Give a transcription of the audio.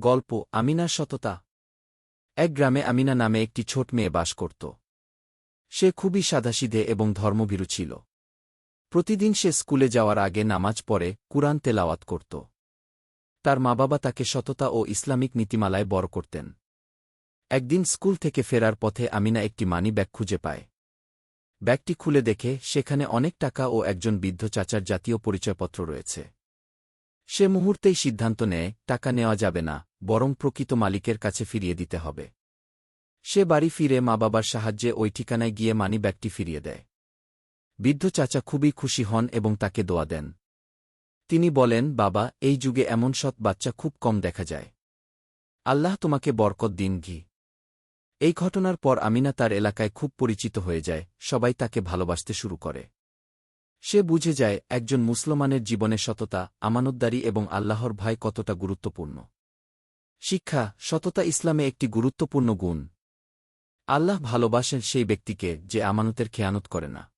গল্প আমিনার সততা। এক গ্রামে আমিনা নামে একটি ছোট মেয়ে বাস করত। সে খুবই সাদাসিধে এবং ধর্মভীরু ছিল। প্রতিদিন সে স্কুলে যাওয়ার আগে নামাজ পড়ে, কুরআন তেলাওয়াত করত। তার মা বাবা তাকে সততা ও ইসলামিক নীতিমালায় বড় করতেন। একদিন স্কুল থেকে ফেরার পথে আমিনা একটি মানি ব্যাগ খুঁজে পায়। ব্যাগটি খুলে দেখে সেখানে অনেক টাকা ও একজন বৃদ্ধ চাচার জাতীয় পরিচয়পত্র রয়েছে। সে মুহূর্তেই সিদ্ধান্ত নেয়, টাকা নেওয়া যাবে না। বরং প্রকৃত মালিকের কাছে ফিরিয়ে দিতে হবে। সে বাড়ি ফিরে মা বাবার সাহায্যে ওই ঠিকানায় গিয়ে মানি ব্যাগটি ফিরিয়ে দেয়। বৃদ্ধ চাচা খুবই খুশি হন এবং তাকে দোয়া দেন। তিনি বলেন, বাবা, এই যুগে এমন সৎ বাচ্চা খুব কম দেখা যায়। আল্লাহ তোমাকে বরকত দিন ঘি। এই ঘটনার পর আমিনা তার এলাকায় খুব পরিচিত হয়ে যায়, সবাই তাকে ভালোবাসতে শুরু করে। সে বুঝে যায়, একজন মুসলমানের জীবনে সততা, আমানতদারি এবং আল্লাহর ভয় কতটা গুরুত্বপূর্ণ। শিক্ষা সততা ইসলামে একটি গুরুত্বপূর্ণ গুণ। আল্লাহ ভালোবাসেন সেই ব্যক্তিকে যে আমানতের খেয়ানত করে না।